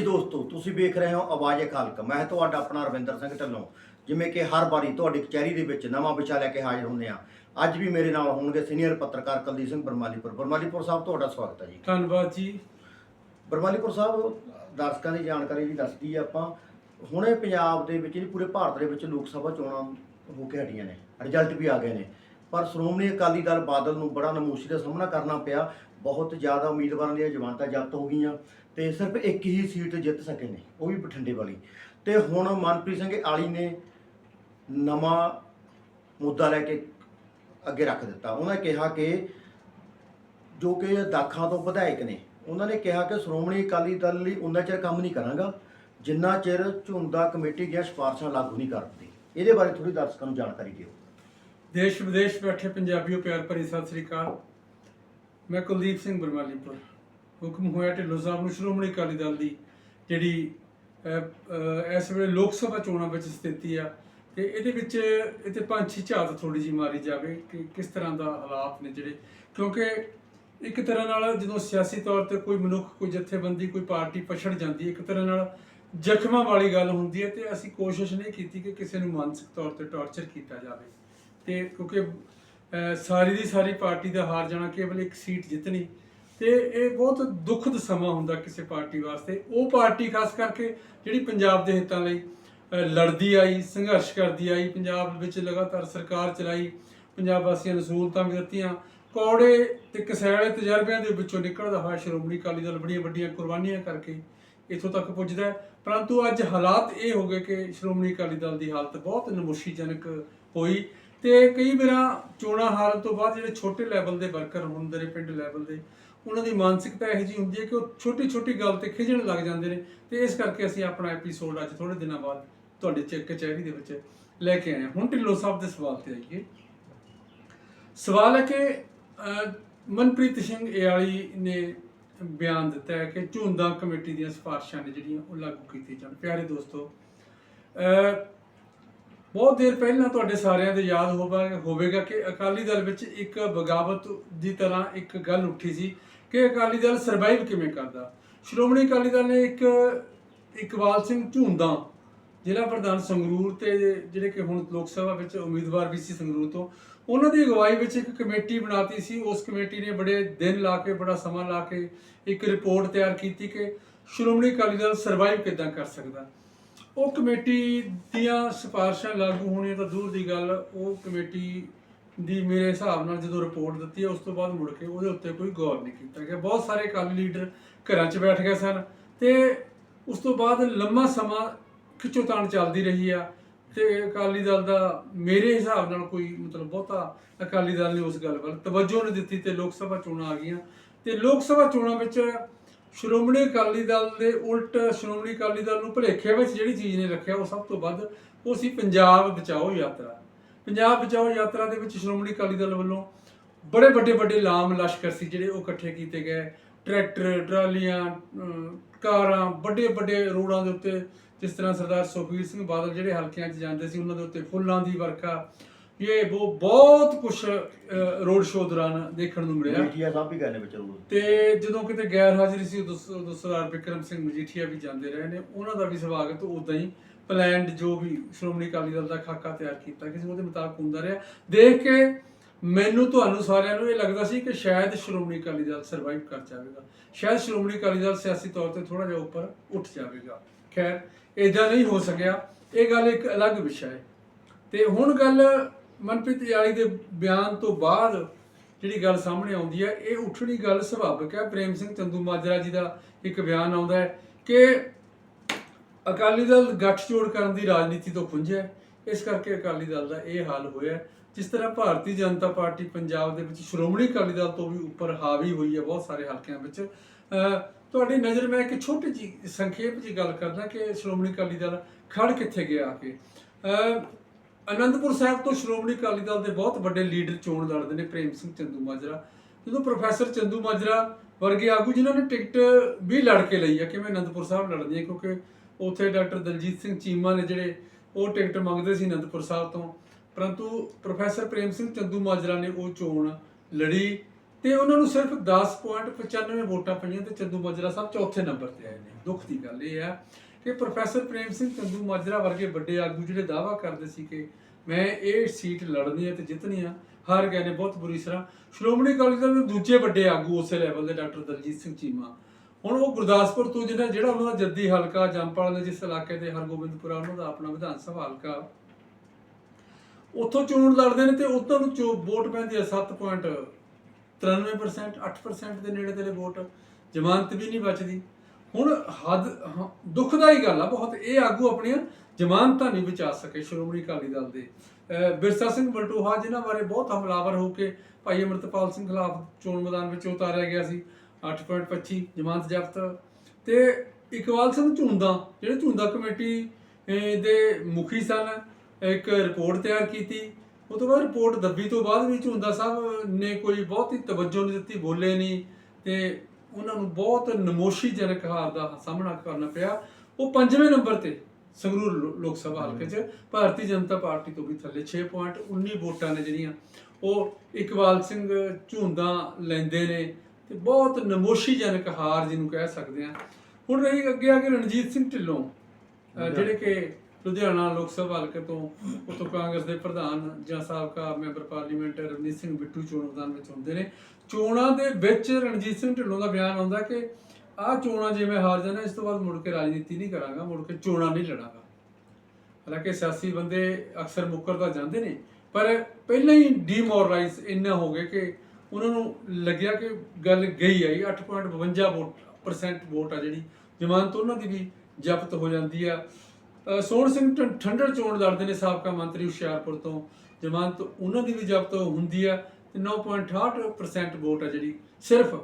ਹਾਂਜੀ ਦੋਸਤੋ ਤੁਸੀਂ ਵੇਖ ਰਹੇ ਹੋ ਆਵਾਜ਼ ਖਾਲਕ। ਮੈਂ ਤੁਹਾਡਾ ਆਪਣਾ ਰਵਿੰਦਰ ਸਿੰਘ ਢੱਲੋਂ। ਜਿਵੇਂ ਕਿ ਹਰ ਵਾਰੀ ਤੁਹਾਡੀ ਕਚਹਿਰੀ ਦੇ ਵਿੱਚ ਨਵਾਂ ਵਿਸ਼ਾ ਲੈ ਕੇ ਹਾਜ਼ਰ ਹੁੰਦੇ ਆ ਅੱਜ ਵੀ ਮੇਰੇ ਨਾਲ ਹੋਣਗੇ ਸੀਨੀਅਰ ਪੱਤਰਕਾਰ ਕੁਲਦੀਪ ਸਿੰਘ ਬਰਮਾਲੀਪੁਰ। ਬਰਮਾਲੀਪੁਰ ਸਾਹਿਬ ਤੁਹਾਡਾ ਸਵਾਗਤ ਹੈ ਜੀ। ਧੰਨਵਾਦ ਜੀ। ਬਰਮਾਲੀਪੁਰ ਸਾਹਿਬ ਦਰਸ਼ਕਾਂ ਦੀ ਜਾਣਕਾਰੀ ਜੀ ਦੱਸਦੀ ਆ ਆਪਾਂ। ਹੁਣੇ ਪੰਜਾਬ ਦੇ ਵਿੱਚ ਨਹੀਂ ਪੂਰੇ ਭਾਰਤ ਦੇ ਵਿੱਚ ਲੋਕ ਸਭਾ ਚੋਣਾਂ ਹੋ ਕੇ ਹਟੀਆਂ ਨੇ। ਰਿਜ਼ਲਟ ਵੀ ਆ ਗਏ ਨੇ। ਪਰ ਸ਼੍ਰੋਮਣੀ ਅਕਾਲੀ ਦਲ ਬਾਦਲ ਨੂੰ ਬੜਾ ਨਮੋਸ਼ੀ ਦਾ ਸਾਹਮਣਾ ਕਰਨਾ ਪਿਆ। ਬਹੁਤ ਜ਼ਿਆਦਾ ਉਮੀਦਵਾਰਾਂ ਦੀਆਂ ਜਮਾਨਤਾਂ ਜ਼ਬਤ ਹੋ ਗਈਆਂ ਤੇ ਸਿਰਫ ਇੱਕ ਹੀ ਸੀਟ ਜਿੱਤ ਸਕੇ ਨੇ, ਉਹ ਵੀ ਬਠਿੰਡੇ ਵਾਲੀ। ਤੇ ਹੁਣ ਮਨਪ੍ਰੀਤ ਸਿੰਘ ਆਲੀ ਨੇ ਨਵਾਂ ਮੁੱਦਾ ਲੈ ਕੇ ਅੱਗੇ ਰੱਖ ਦਿੱਤਾ। ਉਹਨਾਂ ਨੇ ਕਿਹਾ ਕਿ ਜੋ ਕਿ ਦਾਖਾਂ ਤੋਂ ਵਿਧਾਇਕ ਨੇ, ਉਹਨਾਂ ਨੇ ਕਿਹਾ ਕਿ ਸ਼੍ਰੋਮਣੀ ਅਕਾਲੀ ਦਲ ਲਈ ਉਨਾ ਚਿਰ ਕੰਮ ਨਹੀਂ ਕਰਾਂਗਾ, ਜਿੰਨਾ ਚਿਰ ਝੁੰਦਾ ਕਮੇਟੀ ਦੀਆਂ ਸਿਫਾਰਸ਼ਾਂ ਲਾਗੂ ਨਹੀਂ ਕਰਦੀ ਇਹਦੇ ਬਾਰੇ ਥੋੜੀ ਦਰਸ਼ਕਾਂ ਨੂੰ ਜਾਣਕਾਰੀ ਦਿਓ। ਦੇਸ਼ ਵਿਦੇਸ਼ ਬੈਠੇ ਪੰਜਾਬੀਓ ਪਿਆਰ ਭਰੀ ਸਤਿ ਸ੍ਰੀ ਅਕਾਲ। ਮੈਂ ਕੁਲਦੀਪ ਸਿੰਘ ਬਰਮਾਲੀਪੁਰ। ਹੁਕਮ ਹੋਇਆ ਢਿੱਲੋਂ ਸਾਹਿਬ ਨੂੰ ਸ਼੍ਰੋਮਣੀ ਅਕਾਲੀ ਦਲ ਦੀ, ਜਿਹੜੀ ਇਸ ਵੇਲੇ ਲੋਕ ਸਭਾ ਚੋਣਾਂ ਵਿੱਚ ਸਥਿਤੀ ਆ, ਤੇ ਇਹਦੇ ਵਿੱਚ ਇਹਤੇ ਪੰਛੀ ਝਾਤ ਥੋੜੀ ਜੀ ਮਾਰੀ ਜਾਵੇ ਕਿ ਕਿਸ ਤਰ੍ਹਾਂ ਦਾ ਹਾਲਾਤ ਨੇ ਜਿਹੜੇ। ਕਿਉਂਕਿ ਇੱਕ ਤਰ੍ਹਾਂ ਨਾਲ ਜਦੋਂ ਸਿਆਸੀ ਤੌਰ ਤੇ ਕੋਈ ਮਨੁੱਖ, ਕੋਈ ਜਥੇਬੰਦੀ, ਕੋਈ ਪਾਰਟੀ ਪਛੜ ਜਾਂਦੀ ਹੈ ਇੱਕ ਤਰ੍ਹਾਂ ਨਾਲ ਜ਼ਖਮਾਂ ਵਾਲੀ ਗੱਲ ਹੁੰਦੀ ਹੈ, ਤੇ ਅਸੀਂ ਕੋਸ਼ਿਸ਼ ਨਹੀਂ ਕੀਤੀ ਕਿ ਕਿਸੇ ਨੂੰ ਮਾਨਸਿਕ ਤੌਰ ਤੇ ਟੌਰਚਰ ਕੀਤਾ ਜਾਵੇ। ਤੇ ਕਿਉਂਕਿ ਅਹ, ਸਾਰੀ ਦੀ ਸਾਰੀ ਪਾਰਟੀ ਦਾ ਹਾਰ ਜਾਣਾ ਕੇਵਲ ਇੱਕ ਸੀਟ ਜਿੱਤਣੀ ਤੇ ਇਹ ਬਹੁਤ ਦੁਖਦ ਸਮਾਂ ਹੁੰਦਾ ਕਿਸੇ ਪਾਰਟੀ ਵਾਸਤੇ ਉਹ ਪਾਰਟੀ ਖਾਸ ਕਰਕੇ ਜਿਹੜੀ ਪੰਜਾਬ ਦੇ ਹਿੱਤਾਂ ਲਈ ਅਹ, ਲੜਦੀ ਆਈ ਸੰਘਰਸ਼ ਕਰਦੀ ਆਈ ਪੰਜਾਬ ਵਿੱਚ ਲਗਾਤਾਰ ਸਰਕਾਰ ਚਲਾਈ ਪੰਜਾਬ ਵਾਸੀਆਂ ਨੂੰ ਸਹੂਲਤਾਂ ਵੀ ਦਿੱਤੀਆਂ ਕੌੜੇ ਤੇ ਕਸੈਲੇ ਤਜਰਬਿਆਂ ਦੇ ਵਿੱਚੋਂ ਨਿਕਲਦਾ ਹੋਇਆ ਸ਼੍ਰੋਮਣੀ ਅਕਾਲੀ ਦਲ ਬੜੀਆਂ ਵੱਡੀਆਂ ਕੁਰਬਾਨੀਆਂ ਕਰਕੇ ਇੱਥੋਂ ਤੱਕ ਪੁੱਜਦਾ ਹੈ। ਪਰੰਤੂ ਅੱਜ ਹਾਲਾਤ ਇਹ ਹੋ ਗਏ ਕਿ ਸ਼੍ਰੋਮਣੀ ਅਕਾਲੀ ਦਲ ਦੀ ਹਾਲਤ ਬਹੁਤ ਨਮੋਸ਼ੀਜਨਕ ਹੋਈ ਤੇ ਕਈ ਵਾਰਾਂ ਚੋਣਾਂ ਹਾਰਨ ਤੋਂ ਬਾਅਦ ਜਿਹੜੇ ਛੋਟੇ ਲੈਵਲ ਦੇ ਵਰਕਰ ਹੁੰਦੇ ਨੇ ਪਿੰਡ ਲੈਵਲ ਦੇ, ਉਹਨਾਂ ਦੀ ਮਾਨਸਿਕਤਾ ਇਹੋ ਜਿਹੀ ਹੁੰਦੀ ਹੈ ਕਿ ਉਹ ਛੋਟੀ ਛੋਟੀ ਗੱਲ ਤੇ ਖਿਜਣ ਲੱਗ ਜਾਂਦੇ ਨੇ ਤੇ ਇਸ ਕਰਕੇ ਅਸੀਂ ਆਪਣਾ ਐਪੀਸੋਡ ਅੱਜ ਥੋੜੇ ਦਿਨਾਂ ਬਾਅਦ ਤੁਹਾਡੇ ਚ ਕਚਹਿਰੀ ਦੇ ਵਿੱਚ ਲੈ ਕੇ ਆਏ ਹਾਂ। ਹੁਣ ਢਿੱਲੋਂ ਸਾਹਿਬ ਦੇ ਸਵਾਲ ਤੇ ਆਈਏ। ਸਵਾਲ ਹੈ ਕਿ ਮਨਪ੍ਰੀਤ ਸਿੰਘ ਏਆਲੀ ਨੇ ਬਿਆਨ ਦਿੱਤਾ ਹੈ ਕਿ ਝੁੰਦਾ ਕਮੇਟੀ ਦੀਆਂ ਸਿਫਾਰਸ਼ਾਂ ਨੇ ਜਿਹੜੀਆਂ ਉਹ ਲਾਗੂ ਕੀਤੀਆਂ ਜਾਣ। ਪਿਆਰੇ ਦੋਸਤੋ ਬਹੁਤ ਦੇਰ ਪਹਿਲਾਂ ਤੁਹਾਡੇ ਸਾਰਿਆਂ ਦੇ ਯਾਦ ਹੋਵੇਗਾ ਹੋਵੇਗਾ ਕਿ ਅਕਾਲੀ ਦਲ ਵਿੱਚ ਇੱਕ ਬਗਾਵਤ ਦੀ ਤਰ੍ਹਾਂ ਇੱਕ ਗੱਲ ਉੱਠੀ ਸੀ ਕਿ ਅਕਾਲੀ ਦਲ ਸਰਵਾਈਵ ਕਿਵੇਂ ਕਰਦਾ। ਸ਼੍ਰੋਮਣੀ ਅਕਾਲੀ ਦਲ ਨੇ ਇੱਕ ਇਕਬਾਲ ਸਿੰਘ ਝੁੰਦਾ, ਜ਼ਿਲ੍ਹਾ ਪ੍ਰਧਾਨ ਸੰਗਰੂਰ ਤੇ ਜਿਹੜੇ ਕਿ ਹੁਣ ਲੋਕ ਸਭਾ ਵਿੱਚ ਉਮੀਦਵਾਰ ਵੀ ਸੀ ਸੰਗਰੂਰ ਤੋਂ, ਉਹਨਾਂ ਦੀ ਅਗਵਾਈ ਵਿੱਚ ਇੱਕ ਕਮੇਟੀ ਬਣਾਤੀ ਸੀ। ਉਸ ਕਮੇਟੀ ਨੇ ਬੜੇ ਦਿਨ ਲਾ ਕੇ, ਬੜਾ ਸਮਾਂ ਲਾ ਕੇ ਇੱਕ ਰਿਪੋਰਟ ਤਿਆਰ ਕੀਤੀ ਕਿ ਸ਼੍ਰੋਮਣੀ ਅਕਾਲੀ ਦਲ ਸਰਵਾਈਵ ਕਿੱਦਾਂ ਕਰ ਸਕਦਾ। ਉਹ ਕਮੇਟੀ ਦੀਆਂ ਸਿਫਾਰਸ਼ਾਂ ਲਾਗੂ ਹੋਣੀਆਂ ਤਾਂ ਦੂਰ ਦੀ ਗੱਲ, ਉਹ ਕਮੇਟੀ ਦੀ ਮੇਰੇ ਹਿਸਾਬ ਨਾਲ ਜਦੋਂ ਰਿਪੋਰਟ ਦਿੱਤੀ ਹੈ, ਉਸ ਤੋਂ ਬਾਅਦ ਮੁੜ ਕੇ ਉਹਦੇ ਉੱਤੇ ਕੋਈ ਗੌਰ ਨਹੀਂ ਕੀਤਾ ਗਿਆ। ਬਹੁਤ ਸਾਰੇ ਅਕਾਲੀ ਲੀਡਰ ਘਰਾਂ 'ਚ ਬੈਠ ਗਏ ਸਨ ਤੇ ਉਸ ਤੋਂ ਬਾਅਦ ਲੰਮਾ ਸਮਾਂ ਖਿੱਚੋਤਾਣ ਚੱਲਦੀ ਰਹੀ ਆ ਤੇ ਅਕਾਲੀ ਦਲ ਦਾ ਮੇਰੇ ਹਿਸਾਬ ਨਾਲ ਕੋਈ ਮਤਲਬ ਬਹੁਤਾ ਅਕਾਲੀ ਦਲ ਨੇ ਉਸ ਗੱਲ ਵੱਲ ਤਵੱਜੋ ਨਹੀਂ ਦਿੱਤੀ ਤੇ ਲੋਕ ਸਭਾ ਚੋਣਾਂ ਆ ਗਈਆਂ। ਤੇ ਲੋਕ ਸਭਾ ਚੋਣਾਂ ਵਿੱਚ ਸ਼੍ਰੋਮਣੀ ਅਕਾਲੀ ਦਲ ਦੇ ਉਲਟ ਸ਼੍ਰੋਮਣੀ ਅਕਾਲੀ ਦਲ ਨੂੰ ਭੁਲੇਖੇ ਵਿੱਚ ਜਿਹੜੀ ਚੀਜ਼ ਨੇ ਰੱਖਿਆ, ਉਹ ਸਭ ਤੋਂ ਵੱਧ ਉਹ ਸੀ ਪੰਜਾਬ ਬਚਾਓ ਯਾਤਰਾ। ਪੰਜਾਬ ਬਚਾਓ ਯਾਤਰਾ ਦੇ ਵਿੱਚ ਸ਼੍ਰੋਮਣੀ ਅਕਾਲੀ ਦਲ ਵੱਲੋਂ ਬੜੇ ਵੱਡੇ ਵੱਡੇ ਲਾਮ ਲਸ਼ਕਰ ਸੀ ਜਿਹੜੇ ਉਹ ਇਕੱਠੇ ਕੀਤੇ ਗਏ। ਟਰੈਕਟਰ, ਟਰਾਲੀਆਂ ਕਾਰਾਂ, ਵੱਡੇ ਵੱਡੇ ਰੋਡਾਂ ਦੇ ਉੱਤੇ ਜਿਸ ਤਰ੍ਹਾਂ ਸਰਦਾਰ ਸੁਖਬੀਰ ਸਿੰਘ ਬਾਦਲ ਜਿਹੜੇ ਹਲਕਿਆਂ 'ਚ ਜਾਂਦੇ ਸੀ, ਉਹਨਾਂ ਦੇ ਉੱਤੇ ਫੁੱਲਾਂ ਦੀ ਵਰਖਾ ਇਹ ਉਹ ਬਹੁਤ ਕੁਝ ਰੋਡ ਸ਼ੋਅ ਦੌਰਾਨ ਦੇਖਣ ਨੂੰ ਮਿਲਿਆ। ਮੀਡੀਆ ਸਾਹਿਬ ਵੀ ਗਏ ਨੇ ਵਿੱਚ ਤੇ ਜਦੋਂ ਕਿਤੇ ਗੈਰ ਹਾਜ਼ਰੀ ਸ- ਉਦੋਂ ਸਰਦਾਰ ਵਿਕਰਮ ਸਿੰਘ ਮਜੀਠੀਆ ਵੀ ਜਾਂਦੇ ਰਹੇ ਨੇ। ਉਹਨਾਂ ਦਾ ਵੀ ਸਵਾਗਤ ਉਦਾਂ ਹੀ ਪਲਾਨਡ ਜੋ ਵੀ ਸ਼੍ਰੋਮਣੀ ਅਕਾਲੀ ਦਲ ਦਾ ਖਾਕਾ ਤਿਆਰ ਕੀਤਾ ਕਿਸੇ ਉਹਦੇ ਮੁਤਾਬਕ ਹੁੰਦਾ ਰਿਹਾ। ਦੇਖ ਕੇ ਮੈਨੂੰ ਤੁਹਾਨੂੰ ਸਾਰਿਆਂ ਨੂੰ ਇਹ ਲੱਗਦਾ ਸੀ ਕਿ ਸ਼ਾਇਦ ਸ਼੍ਰੋਮਣੀ ਅਕਾਲੀ ਦਲ ਸਰਵਾਈਵ ਕਰ ਜਾਵੇਗਾ। ਸ਼ਾਇਦ ਸ਼੍ਰੋਮਣੀ ਅਕਾਲੀ ਦਲ ਸਿਆਸੀ ਤੌਰ ਤੇ ਥੋੜਾ ਜਿਹਾ ਉੱਪਰ ਉੱਠ ਜਾਵੇਗਾ। ਖੈਰ ਇਦਾਂ ਨਹੀਂ ਹੋ ਸਕਿਆ। ਇਹ ਗੱਲ ਇੱਕ ਅਲੱਗ ਵਿਸ਼ਾ ਹੈ। ਤੇ ਹੁਣ ਗੱਲ ਮਨਪ੍ਰੀਤ ਯਾਲੀ ਦੇ ਬਿਆਨ ਤੋਂ ਬਾਅਦ ਜਿਹੜੀ ਗੱਲ ਸਾਹਮਣੇ ਆਉਂਦੀ ਹੈ, ਇਹ ਉੱਠਣੀ ਗੱਲ ਸੁਭਾਵਿਕ ਹੈ। ਪ੍ਰੇਮ ਸਿੰਘ ਚੰਦੂ ਮਾਜਰਾ ਜੀ ਦਾ ਇੱਕ ਬਿਆਨ ਆਉਂਦਾ ਹੈ ਕਿ ਅਕਾਲੀ ਦਲ ਗੱਠਜੋੜ ਕਰਨ ਦੀ ਰਾਜਨੀਤੀ ਤੋਂ ਖੁੰਝਿਆ ਇਸ ਕਰਕੇ ਅਕਾਲੀ ਦਲ ਦਾ ਇਹ ਹਾਲ ਹੋਇਆ ਜਿਸ ਤਰ੍ਹਾਂ ਭਾਰਤੀ ਜਨਤਾ ਪਾਰਟੀ ਪੰਜਾਬ ਦੇ ਵਿੱਚ ਸ਼੍ਰੋਮਣੀ ਅਕਾਲੀ ਦਲ ਤੋਂ ਵੀ ਉੱਪਰ ਹਾਵੀ ਹੋਈ ਹੈ ਬਹੁਤ ਸਾਰੇ ਹਲਕਿਆਂ ਵਿੱਚ। ਤੁਹਾਡੀ ਨਜ਼ਰ ਮੈਂ ਇੱਕ ਛੋਟੀ ਜੀ ਸੰਖੇਪ ਜੀ ਗੱਲ ਕਰਦਾ ਕਿ ਸ਼੍ਰੋਮਣੀ ਅਕਾਲੀ ਦਲ ਖੜ ਕਿੱਥੇ ਗਿਆ ਆ ਕੇ? ਅਨੰਦਪੁਰ ਸਾਹਿਬ ਤੋਂ ਸ਼੍ਰੋਮਣੀ ਅਕਾਲੀ ਦਲ ਦੇ ਬਹੁਤ ਵੱਡੇ ਲੀਡਰ ਚੋਣ ਲੜਦੇ ਨੇ, ਪ੍ਰੇਮ ਸਿੰਘ ਚੰਦੂ ਮਾਜਰਾ। ਜਦੋਂ ਪ੍ਰੋਫੈਸਰ ਚੰਦੂ ਮਾਜਰਾ ਵਰਗੇ ਆਗੂ ਜਿਨ੍ਹਾਂ ਨੇ ਟਿਕਟ ਵੀ ਲੜ ਕੇ ਲਈ ਆ, ਕਿਵੇਂ ਅਨੰਦਪੁਰ ਸਾਹਿਬ ਲੜਦੇ ਆ? ਕਿਉਂਕਿ ਉੱਥੇ ਡਾਕਟਰ ਦਲਜੀਤ ਸਿੰਘ ਚੀਮਾ ਨੇ ਜਿਹੜੇ ਉਹ ਟਿਕਟ ਮੰਗਦੇ ਸੀ ਅਨੰਦਪੁਰ ਸਾਹਿਬ ਤੋਂ। ਪਰੰਤੂ ਪ੍ਰੋਫੈਸਰ ਪ੍ਰੇਮ ਸਿੰਘ ਚੰਦੂ ਮਾਜਰਾ ਨੇ ਉਹ ਚੋਣ ਲੜੀ ਤੇ ਉਹਨਾਂ ਨੂੰ ਸਿਰਫ 10.95 ਵੋਟਾਂ ਪਈਆਂ ਤੇ ਚੰਦੂ ਮਾਜਰਾ ਸਾਹਿਬ ਚੌਥੇ ਨੰਬਰ ਤੇ ਆਏ ਨੇ। ਦੁੱਖ ਦੀ ਗੱਲ ਇਹ ਹੈ ਕਿ ਪ੍ਰੋਫੈਸਰ ਪ੍ਰੇਮ ਸਿੰਘ ਚੰਦੂ ਮਾਜਰਾ ਵਰਗੇ ਵੱਡੇ ਆਗੂ ਜਿਹੜੇ ਦਾਅਵਾ ਕਰਦੇ ਸੀ ਕਿ ਮੈਂ ਇਹ ਸੀਟ ਲੜਨੀ ਹੈ ਤੇ ਜਿੱਤਣੀ ਆ, ਹਾਰ ਗਏ ਨੇ ਬਹੁਤ ਬੁਰੀ ਤਰ੍ਹਾਂ ਸ਼੍ਰੋਮਣੀ ਅਕਾਲੀ ਦਲ ਦੇ ਦੂਜੇ ਵੱਡੇ ਆਗੂ ਉਸੇ ਲੈਵਲ ਦੇ ਡਾਕਟਰ ਦਲਜੀਤ ਸਿੰਘ ਚੀਮਾ। ਹੁਣ ਉਹ ਗੁਰਦਾਸਪੁਰ ਤੋਂ ਜਿਹੜਾ ਜਿਹੜਾ ਉਹਨਾਂ ਦਾ ਜੱਦੀ ਹਲਕਾ ਜੰਪਾਲ ਦੇ ਜਿਸ ਇਲਾਕੇ ਦੇ ਹਰਗੋਬਿੰਦਪੁਰਾ, ਉਹਨਾਂ ਦਾ ਆਪਣਾ ਵਿਧਾਨ ਸਭਾ ਹਲਕਾ। ਉੱਥੋਂ ਚੋਣ ਲੜਦੇ ਨੇ ਤੇ ਉੱਥੋਂ ਨੂੰ ਚੋ ਵੋਟ ਪੈਂਦੀ ਹੈ 7.93% 8% ਦੇ ਨੇੜੇ ਤੇੜੇ ਵੋਟ। ਜ਼ਮਾਨਤ ਵੀ ਨਹੀਂ ਬਚਦੀ। ਹੁਣ ਹੱਦ ਹਾਂ, ਦੁਖਦਾਈ ਗੱਲ ਆ ਬਹੁਤ। ਇਹ ਆਗੂ ਆਪਣੀਆਂ ਜ਼ਮਾਨਤਾਂ ਨਹੀਂ ਬਚਾ ਸਕੇ ਸ਼੍ਰੋਮਣੀ ਅਕਾਲੀ ਦਲ ਦੇ। ਅਹ ਬਿਰਸਾ ਸਿੰਘ ਬਲਟੋਹਾ ਜਿਨ੍ਹਾਂ ਬਾਰੇ ਬਹੁਤ ਹਮਲਾਵਰ ਹੋ ਕੇ ਭਾਈ ਅਮਰਤਪਾਲ ਸਿੰਘ ਖਿਲਾਫ ਚੋਣ ਮੈਦਾਨ ਵਿੱਚ ਉਤਾਰਿਆ ਗਿਆ ਸੀ 8.25 ਜ਼ਮਾਨਤ ਜ਼ਬਤ। ਤੇ ਇਕਬਾਲ ਸਿੰਘ ਝੁੰਦਾ ਜਿਹੜੇ ਝੁੰਦਾ ਕਮੇਟੀ ਅਹ, ਦੇ ਮੁਖੀ ਸਨ ਇੱਕ ਰਿਪੋਰਟ ਤਿਆਰ ਕੀਤੀ। ਉਹ ਤੋਂ ਬਾਅਦ ਰਿਪੋਰਟ ਦੱਬੀ ਤੋਂ ਬਾਅਦ ਵੀ ਝੁੰਦਾ ਸਾਹਿਬ ਨੇ ਕੋਈ ਬਹੁਤੀ ਤਵੱਜੋ ਨਹੀਂ ਦਿੱਤੀ ਬੋਲੇ ਨਹੀਂ। ਤੇ ਉਹਨਾਂ ਨੂੰ ਬਹੁਤ ਨਮੋਸ਼ੀਜਨਕ ਹਾਰ ਦਾ ਸਾਹਮਣਾ ਕਰਨਾ ਪਿਆ। ਉਹ ਪੰਜਵੇਂ ਨੰਬਰ ਤੇ ਸੰਗਰੂਰ ਲੋਕ ਸਭਾ ਹਲਕੇ 'ਚ ਭਾਰਤੀ ਜਨਤਾ ਪਾਰਟੀ ਤੋਂ ਵੀ ਥੱਲੇ 6.19 ਵੋਟਾਂ ਨੇ ਜਿਹੜੀਆਂ। ਉਹ ਇਕਬਾਲ ਸਿੰਘ ਝੁੰਦਾ ਲੈਂਦੇ ਨੇ ਤੇ ਬਹੁਤ ਨਮੋਸ਼ੀਜਨਕ ਹਾਰ ਜਿਹਨੂੰ ਕਹਿ ਸਕਦੇ ਆ ਹੁਣ ਰਹੀ ਅੱਗੇ ਆ ਕੇ ਰਣਜੀਤ ਸਿੰਘ ਢਿੱਲੋਂ ਜਿਹੜੇ ਕਿ ਲੁਧਿਆਣਾ ਲੋਕ ਸਭਾ ਹਲਕੇ ਤੋਂ ਉਤੋਂ ਕਾਂਗਰਸ ਦੇ ਪ੍ਰਧਾਨ ਜਾਂ ਸਾਬਕਾ ਮੈਂਬਰ ਪਾਰਲੀਮੈਂਟ ਰਵਨੀਤ ਸਿੰਘ ਬਿੱਟੂ ਚੋਣ ਮੈਦਾਨ ਵਿੱਚ ਹੁੰਦੇ ਨੇ। ਚੋਣਾਂ ਦੇ ਵਿੱਚ ਰਣਜੀਤ ਸਿੰਘ ਢਿੱਲੋਂ ਦਾ ਬਿਆਨ ਆਉਂਦਾ ਕਿ ਆਹ ਚੋਣਾਂ ਜੇ ਮੈਂ ਹਾਰ ਜਾਣਾ, ਇਸ ਤੋਂ ਬਾਅਦ ਮੁੜ ਕੇ ਰਾਜਨੀਤੀ ਨਹੀਂ ਕਰਾਂਗਾ, ਮੁੜ ਕੇ ਚੋਣਾਂ ਨਹੀਂ ਲੜਾਂਗਾ। ਹਾਲਾਂਕਿ ਸਿਆਸੀ ਬੰਦੇ ਅਕਸਰ ਮੁੱਕਰ ਤਾਂ ਜਾਂਦੇ ਨੇ, ਪਰ ਪਹਿਲਾਂ ਹੀ ਡੀਮੋਰਲਾਈਜ਼ ਇੰਨਾ ਹੋ ਗਏ ਕਿ ਉਹਨਾਂ ਨੂੰ ਲੱਗਿਆ ਕਿ ਗੱਲ ਗਈ ਆਈ 8.52 ਵੋਟ ਪਰਸੈਂਟ ਵੋਟ ਆ ਜਿਹੜੀ, ਜ਼ਮਾਨਤ ਉਹਨਾਂ ਦੀ ਵੀ ਜ਼ਬਤ ਹੋ ਜਾਂਦੀ ਆ। ਸੋਹਣ ਸਿੰਘ ਠੰ- ਠੰਡਰ ਚੋਣ ਲੜਦੇ ਨੇ ਸਾਬਕਾ ਮੰਤਰੀ ਹੁਸ਼ਿਆਰਪੁਰ ਤੋਂ। ਜ਼ਮਾਨਤ ਉਹਨਾਂ ਦੀ ਵੀ ਜ਼ਬਤ ਹੁੰਦੀ ਆ ਤੇ 9.68% ਵੋਟ ਆ ਜਿਹੜੀ, ਸਿਰਫ।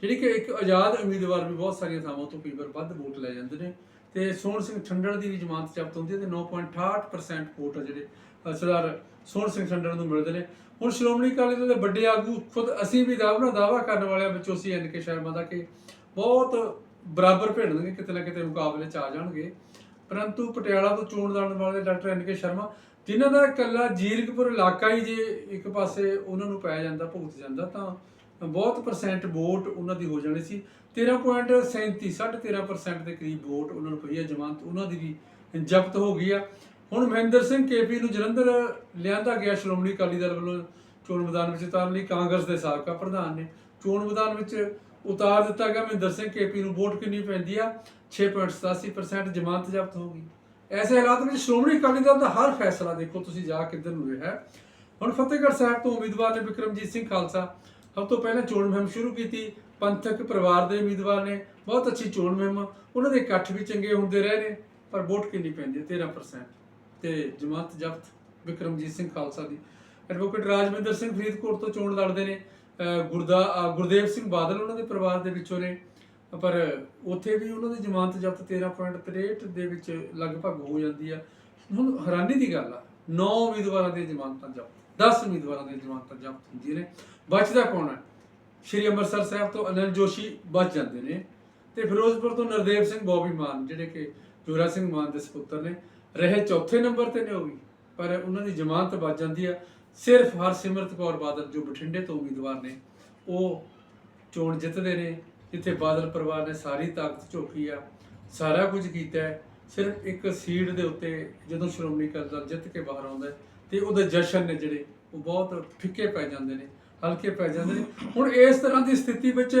ਜਿਹੜੀ ਕਿ ਇੱਕ ਆਜ਼ਾਦ ਉਮੀਦਵਾਰ ਵੀ ਬਹੁਤ ਸਾਰੀਆਂ ਥਾਵਾਂ ਤੋਂ ਕਈ ਵਾਰ ਵੱਧ ਵੋਟ ਲੈ ਜਾਂਦੇ ਨੇ ਤੇ ਸੋਹਣ ਸਿੰਘ ਠੰਡਰ ਦੀ ਵੀ ਜ਼ਮਾਨਤ ਜ਼ਬਤ ਹੁੰਦੀ ਹੈ ਤੇ 9.68% ਵੋਟ ਆ ਜਿਹੜੇ ਸਰਦਾਰ ਸੋਹਣ ਸਿੰਘ ਠੰਡਰ ਨੂੰ ਮਿਲਦੇ ਨੇ। ਹੁਣ ਸ਼੍ਰੋਮਣੀ ਅਕਾਲੀ ਦਲ ਦੇ ਵੱਡੇ ਆਗੂ ਖੁਦ ਅਸੀਂ ਵੀ ਦਾਅਵਾ ਦਾਅਵਾ ਕਰਨ ਵਾਲਿਆਂ ਵਿੱਚੋਂ ਸੀ ਐਨ ਕੇ ਸ਼ਰਮਾ ਦਾ ਕਿ ਬਹੁਤ ਬਰਾਬਰ ਭਿੜਨਗੇ, ਕਿਤੇ ਨਾ ਕਿਤੇ ਮੁਕਾਬਲੇ ਚ ਆ ਜਾਣਗੇ। ਪਰੰਤੂ ਪਟਿਆਲਾ ਤੋਂ ਚੋਣ ਲੜਨ ਵਾਲੇ ਡਾਕਟਰ ਐਨ ਕੇ ਸ਼ਰਮਾ, ਜਿਨ੍ਹਾਂ ਦਾ ਇਕੱਲਾ ਜੀਰਕਪੁਰ ਇਲਾਕਾ ਹੀ ਜੇ ਇੱਕ ਪਾਸੇ ਉਹਨਾਂ ਨੂੰ ਪੈ ਜਾਂਦਾ, ਭੁਗਤ ਜਾਂਦਾ, ਤਾਂ ਬਹੁਤ ਪਰਸੈਂਟ ਵੋਟ ਉਹਨਾਂ ਦੀ ਹੋ ਜਾਣੀ ਸੀ। 13.37 13.5% ਦੇ ਕਰੀਬ ਵੋਟ ਉਹਨਾਂ ਨੂੰ ਪਈ ਹੈ, ਜਮਾਨਤ ਉਹਨਾਂ ਦੀ ਵੀ ਜ਼ਬਤ ਹੋ ਗਈ ਆ। ਹੁਣ ਮਹਿੰਦਰ ਸਿੰਘ ਕੇਪੀ ਨੂੰ ਜਲੰਧਰ ਲਿਆਂਦਾ ਗਿਆ ਸ਼੍ਰੋਮਣੀ ਅਕਾਲੀ ਦਲ ਵੱਲੋਂ ਚੋਣ ਮੈਦਾਨ ਵਿੱਚ ਉਤਾਰਨ ਲਈ ਕਾਂਗਰਸ ਦੇ ਸਾਬਕਾ ਪ੍ਰਧਾਨ ਨੇ। ਚੋਣ ਮੈਦਾਨ ਵਿੱਚ ਉਤਾਰ ਦਿੱਤਾ ਗਿਆ। ਮਹਿੰਦਰ ਸਿੰਘ ਕੇਪੀ ਨੂੰ ਵੋਟ ਕਿੰਨੀ ਪੈਂਦੀ ਆ? 6.87% ਜਮਾਨਤ ਜ਼ਬਤ ਹੋ ਗਈ। ਐਸੇ ਹਾਲਾਤ ਵਿੱਚ ਸ਼੍ਰੋਮਣੀ ਅਕਾਲੀ ਦਲ ਦਾ ਹਰ ਫੈਸਲਾ ਦੇਖੋ, ਤੁਸੀਂ ਜਾ ਕਿੱਧਰ ਨੂੰ ਰਿਹਾ ਹੈ। ਹੁਣ ਫਤਿਹਗੜ੍ਹ ਸਾਹਿਬ ਤੋਂ ਉਮੀਦਵਾਰ ਨੇ ਵਿਕਰਮਜੀਤ ਸਿੰਘ ਖਾਲਸਾ। ਸਭ ਤੋਂ ਪਹਿਲਾਂ ਚੋਣ ਮੁਹਿੰਮ ਸ਼ੁਰੂ ਕੀਤੀ। ਪੰਥਕ ਪਰਿਵਾਰ ਦੇ ਉਮੀਦਵਾਰ ਨੇ। ਬਹੁਤ ਅੱਛੀ ਚੋਣ ਮੁਹਿੰਮ। ਉਹਨਾਂ ਦੇ ਇਕੱਠ ਵੀ ਚੰਗੇ ਹੁੰਦੇ ਰਹੇ ਨੇ, ਪਰ ਵੋਟ ਕਿੰਨੀ ਪੈਂਦੀ ਹੈ? 13% ਤੇ ਜਮਾਤ ਜ਼ਬਤ ਵਿਕਰਮਜੀਤ ਸਿੰਘ ਖਾਲਸਾ ਦੀ। ਐਡਵੋਕੇਟ ਰਾਜਵਿੰਦਰ ਸਿੰਘ ਫਰੀਦਕੋਟ ਤੋਂ ਚੋਣ ਲੜਦੇ ਨੇ। ਗੁਰਦਾ ਗੁਰਦੇਵ ਸਿੰਘ ਬਾਦਲ ਉਹਨਾਂ ਦੇ ਪਰਿਵਾਰ ਦੇ ਵਿੱਚੋਂ ਨੇ। ਪਰ ਉੱਥੇ ਵੀ ਉਹਨਾਂ ਦੀ ਜ਼ਮਾਨਤ ਜ਼ਬਤ 13.63 ਦੇ ਵਿੱਚ ਲਗਭਗ ਹੋ ਜਾਂਦੀ ਆ। ਹੁਣ ਹੈਰਾਨੀ ਦੀ ਗੱਲ ਆ 9 ਉਮੀਦਵਾਰਾਂ ਦੀਆਂ ਜ਼ਮਾਨਤਾਂ ਜ਼ਬਤ 10 ਉਮੀਦਵਾਰਾਂ ਦੀਆਂ ਜ਼ਮਾਨਤਾਂ ਜ਼ਬਤ ਹੁੰਦੀਆਂ ਨੇ। ਬਚਦਾ ਕੌਣ ਹੈ ਸ਼੍ਰੀ ਅੰਮ੍ਰਿਤਸਰ ਸਾਹਿਬ ਤੋਂ ਅਨਿਲ ਜੋਸ਼ੀ ਬਚ ਜਾਂਦੇ ਨੇ ਤੇ ਫਿਰੋਜ਼ਪੁਰ ਤੋਂ ਨਰਦੇਵ ਸਿੰਘ ਬੋਬੀ ਮਾਨ, ਜਿਹੜੇ ਕਿ ਜੋਰਾ ਸਿੰਘ ਮਾਨ ਦੇ ਸੁਪੁੱਤਰ ਨੇ। ਰਹੇ ਚੌਥੇ ਨੰਬਰ ਤੇ ਨੇ ਉਹ ਵੀ, ਪਰ ਉਹਨਾਂ ਦੀ ਜ਼ਮਾਨਤ ਬਚ ਜਾਂਦੀ ਆ। ਸਿਰਫ ਹਰਸਿਮਰਤ ਕੌਰ ਬਾਦਲ ਜੋ ਬਠਿੰਡੇ ਤੋਂ ਉਮੀਦਵਾਰ ਨੇ, ਉਹ ਚੋਣ ਜਿੱਤਦੇ ਨੇ, ਜਿੱਥੇ ਬਾਦਲ ਪਰਿਵਾਰ ਨੇ ਸਾਰੀ ਤਾਕਤ ਝੋਕੀ ਆ, ਸਾਰਾ ਕੁਝ ਕੀਤਾ ਹੈ, ਸਿਰਫ ਇੱਕ ਸੀਟ ਦੇ ਉੱਤੇ ਜਦੋਂ ਸ਼੍ਰੋਮਣੀ ਅਕਾਲੀ ਦਲ ਜਿੱਤ ਕੇ ਬਾਹਰ ਆਉਂਦਾ ਹੈ, ਤੇ ਉਹਦੇ ਜਸ਼ਨ ਨੇ ਜਿਹੜੇ ਉਹ ਬਹੁਤ ਫਿੱਕੇ ਪੈ ਜਾਂਦੇ ਨੇ, ਹਲਕੇ ਪੈ ਜਾਂਦੇ ਨੇ। ਹੁਣ ਇਸ ਤਰ੍ਹਾਂ ਦੀ ਸਥਿਤੀ ਵਿੱਚ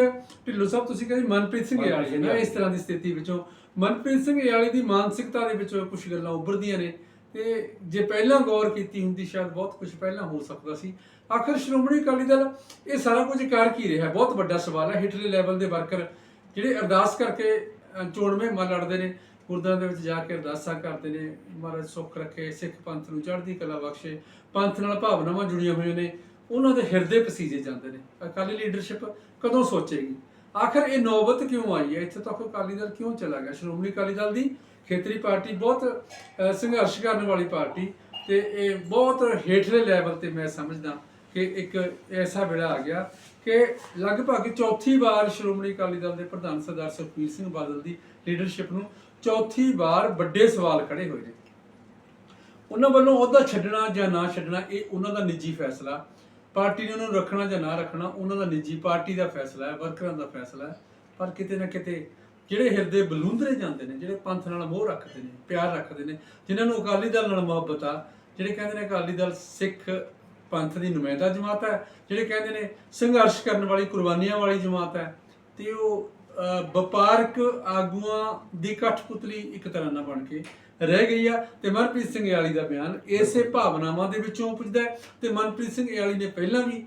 ਢਿੱਲੋਂ ਸਾਹਿਬ, ਤੁਸੀਂ ਕਹਿੰਦੇ ਮਨਪ੍ਰੀਤ ਸਿੰਘ ਯਾਲੀ ਨਾ ਇਸ ਤਰ੍ਹਾਂ ਦੀ ਸਥਿਤੀ ਵਿੱਚੋਂ ਮਨਪ੍ਰੀਤ ਸਿੰਘ ਯਾਲੀ ਦੀ ਮਾਨਸਿਕਤਾ ਦੇ ਵਿੱਚੋਂ ਕੁਝ ਗੱਲਾਂ ਉੱਭਰਦੀਆਂ ਨੇ ਤੇ ਜੇ ਪਹਿਲਾਂ ਗੌਰ ਕੀਤੀ ਹੁੰਦੀ ਸ਼ਾਇਦ ਬਹੁਤ ਕੁਝ ਪਹਿਲਾਂ ਹੋ ਸਕਦਾ ਸੀ। ਆਖਰ ਸ਼੍ਰੋਮਣੀ ਅਕਾਲੀ ਦਲ ਇਹ ਸਾਰਾ ਕੁਝ ਕਰ ਕੀ ਰਿਹਾ? ਬਹੁਤ ਵੱਡਾ ਸਵਾਲ ਹੈ। ਹਿਟਲੇ ਲੈਵਲ ਦੇ ਵਰਕਰ ਜਿਹੜੇ ਅਰਦਾਸ ਕਰਕੇ ਅ, ਚੋਣ ਮਹਿਮਾ ਲੜਦੇ ਨੇ ਗੁਰਦੁਆਰਿਆਂ ਦੇ ਵਿੱਚ ਜਾ ਕੇ ਅਰਦਾਸਾਂ ਕਰਦੇ ਨੇ। ਮਹਾਰਾਜ ਸੁੱਖ ਰੱਖੇ ਸਿੱਖ ਪੰਥ ਨੂੰ ਚੜ੍ਹਦੀ ਕਲਾ ਬਖਸ਼ੇ ਪੰਥ ਨਾਲ ਭਾਵਨਾਵਾਂ ਜੁੜੀਆਂ ਹੋਈਆਂ ਨੇ। ਉਹਨਾਂ ਦੇ ਹਿਰਦੇ ਪਸੀਜੇ ਜਾਂਦੇ ਨੇ। ਅਕਾਲੀ ਲੀਡਰਸ਼ਿਪ ਕਦੋਂ ਸੋਚੇਗੀ? ਆਖਰ ਇਹ ਨੌਬਤ ਕਿਉਂ ਆਈ ਹੈ? ਇੱਥੇ ਤੱਕ ਅਕਾਲੀ ਦਲ ਕਿਉਂ ਚਲਾ ਗਿਆ? ਸ਼੍ਰੋਮਣੀ ਅਕਾਲੀ ਦਲ ਦੀ ਖੇਤਰੀ ਪਾਰਟੀ ਬਹੁਤ ਸੰਘਰਸ਼ ਕਰਨ ਵਾਲੀ ਪਾਰਟੀ ਤੇ ਇਹ ਬਹੁਤ ਹੇਠਲੇ ਲੈਵਲ ਤੇ ਮੈਂ ਸਮਝਦਾ ਕਿ ਇੱਕ ਐਸਾ ਵੇਲਾ ਆ ਗਿਆ ਕਿ ਲਗਭਗ ਚੌਥੀ ਵਾਰ ਸ਼੍ਰੋਮਣੀ ਅਕਾਲੀ ਦਲ ਦੇ ਪ੍ਰਧਾਨ ਸਰਦਾਰ ਸੁਖਬੀਰ ਸਿੰਘ ਬਾਦਲ ਦੀ ਲੀਡਰਸ਼ਿਪ ਨੂੰ ਚੌਥੀ ਵਾਰ ਵੱਡੇ ਸਵਾਲ ਖੜੇ ਹੋਏ ਨੇ। ਉਹਨਾਂ ਵੱਲੋਂ ਉਹਦਾ ਛੱਡਣਾ ਜਾਂ ਨਾ ਛੱਡਣਾ, ਇਹ ਉਹਨਾਂ ਦਾ ਨਿੱਜੀ ਫੈਸਲਾ ਪਾਰਟੀ ਨੇ ਉਹਨਾਂ ਨੂੰ ਰੱਖਣਾ ਜਾਂ ਨਾ ਰੱਖਣਾ, ਉਹਨਾਂ ਦਾ ਨਿੱਜੀ ਪਾਰਟੀ ਦਾ ਫੈਸਲਾ ਹੈ, ਵਰਕਰਾਂ ਦਾ ਫੈਸਲਾ ਹੈ। ਪਰ ਕਿਤੇ ਨਾ ਕਿਤੇ ਜਿਹੜੇ ਹਿਰਦੇ ਬਲੂੰਦਰੇ ਜਾਂਦੇ ਨੇ, ਜਿਹੜੇ ਪੰਥ ਨਾਲ ਮੋਹ ਰੱਖਦੇ ਨੇ, ਪਿਆਰ ਰੱਖਦੇ ਨੇ, ਜਿਨ੍ਹਾਂ ਨੂੰ ਅਕਾਲੀ ਦਲ ਨਾਲ ਮੁਹੱਬਤ ਆ, ਜਿਹੜੇ ਕਹਿੰਦੇ ਨੇ ਅਕਾਲੀ ਦਲ ਸਿੱਖ ਪੰਥ ਦੀ ਨੁਮਾਇੰਦਾ ਜਮਾਤ ਹੈ, ਜਿਹੜੇ ਕਹਿੰਦੇ ਨੇ ਸੰਘਰਸ਼ ਕਰਨ ਵਾਲੀ ਕੁਰਬਾਨੀਆਂ ਵਾਲੀ ਜਮਾਤ ਹੈ, ਤੇ ਉਹ ਵਪਾਰਕ ਆਗੂਆਂ ਦੀ ਕਠਪੁਤਲੀ ਇੱਕ ਤਰ੍ਹਾਂ ਨਾਲ ਬਣ ਕੇ ਰਹਿ ਗਈ ਆ ਤੇ ਮਨਪ੍ਰੀਤ ਸਿੰਘ ਯਾਲੀ ਦਾ ਬਿਆਨ ਇਸੇ ਭਾਵਨਾਵਾਂ ਦੇ ਵਿੱਚੋਂ ਉਪਜਦਾ ਤੇ ਮਨਪ੍ਰੀਤ ਸਿੰਘ ਯਾਲੀ ਨੇ ਪਹਿਲਾਂ ਵੀ